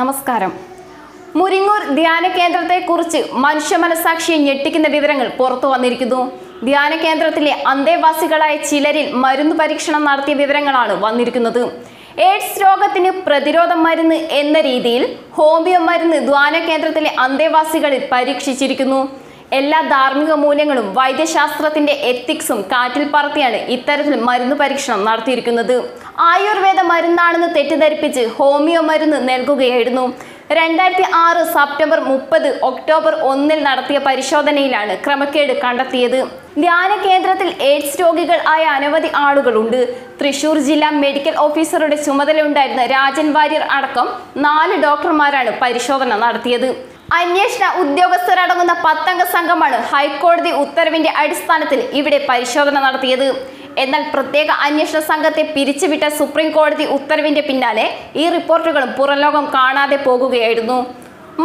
നമസ്കാരം. മുരിങ്ങൂർ ധ്യാന കേന്ദ്രത്തെക്കുറിച്ച് മനുഷ്യ മനസാക്ഷിയെ ഞെട്ടിക്കുന്ന വിവരങ്ങൾ പുറത്തു വന്നിരിക്കുന്നു. ധ്യാന കേന്ദ്രത്തിലെ അന്തേവാസികളായ ചിലരിൽ മരുന്ന് പരീക്ഷണം നടത്തിയ വിവരങ്ങളാണ് വന്നിരിക്കുന്നത്. എയ്ഡ്സ് രോഗത്തിന് പ്രതിരോധ മരുന്ന് എന്ന രീതിയിൽ ഹോമിയോ മരുന്ന് ധ്യാന കേന്ദ്രത്തിലെ അന്തേവാസികളിൽ പരീക്ഷിച്ചിരിക്കുന്നു. എല്ലാ ധാർമ്മിക മൂല്യങ്ങളും വൈദ്യശാസ്ത്രത്തിന്റെ എത്തിക്സും കാറ്റിൽ പറത്തിയാണ് ഇത്തരത്തിൽ മരുന്ന് പരീക്ഷണം നടത്തിയിരിക്കുന്നത്. ആയുർവേദ മരുന്നാണെന്ന് തെറ്റിദ്ധരിപ്പിച്ച് ഹോമിയോ മരുന്ന് നൽകുകയായിരുന്നു. രണ്ടായിരത്തി ആറ് സെപ്റ്റംബർ മുപ്പത് ഒക്ടോബർ ഒന്നിൽ നടത്തിയ പരിശോധനയിലാണ് ക്രമക്കേട് കണ്ടെത്തിയത്. ധ്യാന കേന്ദ്രത്തിൽ എയ്ഡ്സ് രോഗികൾ ആയ അനവധി ആളുകളുണ്ട്. തൃശൂർ ജില്ലാ മെഡിക്കൽ ഓഫീസറുടെ ചുമതലയുണ്ടായിരുന്ന രാജൻ വാര്യർ അടക്കം നാല് ഡോക്ടർമാരാണ് പരിശോധന നടത്തിയത്. അന്വേഷണ ഉദ്യോഗസ്ഥരടങ്ങുന്ന പത്തംഗ സംഘമാണ് ഹൈക്കോടതി ഉത്തരവിന്റെ അടിസ്ഥാനത്തിൽ ഇവിടെ പരിശോധന നടത്തിയത്. എന്നാൽ പ്രത്യേക അന്വേഷണ സംഘത്തെ പിരിച്ചുവിട്ട സുപ്രീം കോടതി ഉത്തരവിന്റെ പിന്നാലെ ഈ റിപ്പോർട്ടുകളും പുറംലോകം കാണാതെ പോകുകയായിരുന്നു.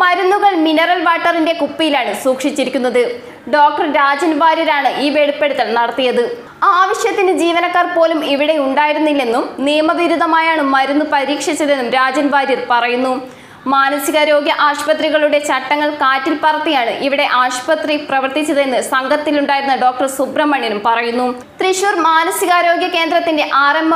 മരുന്നുകൾ മിനറൽ വാട്ടറിന്റെ കുപ്പിയിലാണ് സൂക്ഷിച്ചിരിക്കുന്നത്. ഡോക്ടർ രാജൻ വാര്യരാണ് ഈ വെളിപ്പെടുത്തൽ നടത്തിയത്. ആവശ്യത്തിന് ജീവനക്കാർ പോലും ഇവിടെ ഉണ്ടായിരുന്നില്ലെന്നും നിയമവിരുദ്ധമായാണ് മരുന്ന് പരീക്ഷിച്ചതെന്നും രാജൻ വാര്യർ പറയുന്നു. മാനസികാരോഗ്യ ആശുപത്രികളുടെ ചട്ടങ്ങൾ കാറ്റിൽ പറത്തിയാണ് ഇവിടെ ആശുപത്രി പ്രവർത്തിച്ചതെന്ന് സംഘത്തിലുണ്ടായിരുന്ന ഡോക്ടർ സുബ്രഹ്മണ്യനും പറയുന്നു. തൃശൂർ മാനസികാരോഗ്യ കേന്ദ്രത്തിന്റെ ആർ എം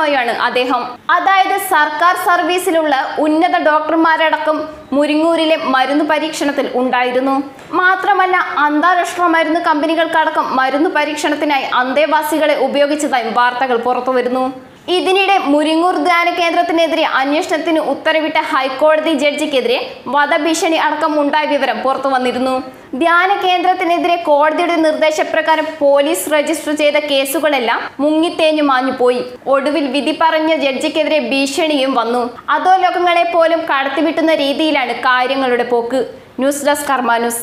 അദ്ദേഹം. അതായത് സർക്കാർ സർവീസിലുള്ള ഉന്നത ഡോക്ടർമാരടക്കം മുരിങ്ങൂരിലെ മരുന്ന് പരീക്ഷണത്തിൽ ഉണ്ടായിരുന്നു. മാത്രമല്ല അന്താരാഷ്ട്ര മരുന്ന് കമ്പനികൾക്കടക്കം മരുന്ന് പരീക്ഷണത്തിനായി അന്തേവാസികളെ ഉപയോഗിച്ചതായും വാർത്തകൾ പുറത്തുവരുന്നു. ഇതിനിടെ മുരിങ്ങൂർ ധ്യാന കേന്ദ്രത്തിനെതിരെ അന്വേഷണത്തിന് ഉത്തരവിട്ട ഹൈക്കോടതി ജഡ്ജിക്കെതിരെ വധഭീഷണി അടക്കം ഉണ്ടായ വിവരം പുറത്തു വന്നിരുന്നു. ധ്യാന കേന്ദ്രത്തിനെതിരെ കോടതിയുടെ നിർദ്ദേശപ്രകാരം പോലീസ് രജിസ്റ്റർ ചെയ്ത കേസുകളെല്ലാം മുങ്ങിത്തേഞ്ഞു മാഞ്ഞുപോയി. ഒടുവിൽ വിധി പറഞ്ഞ ജഡ്ജിക്കെതിരെ ഭീഷണിയും വന്നു. അധോലോകങ്ങളെ പോലും കടത്തിവിട്ടുന്ന രീതിയിലാണ് കാര്യങ്ങളുടെ പോക്ക്. News desk news.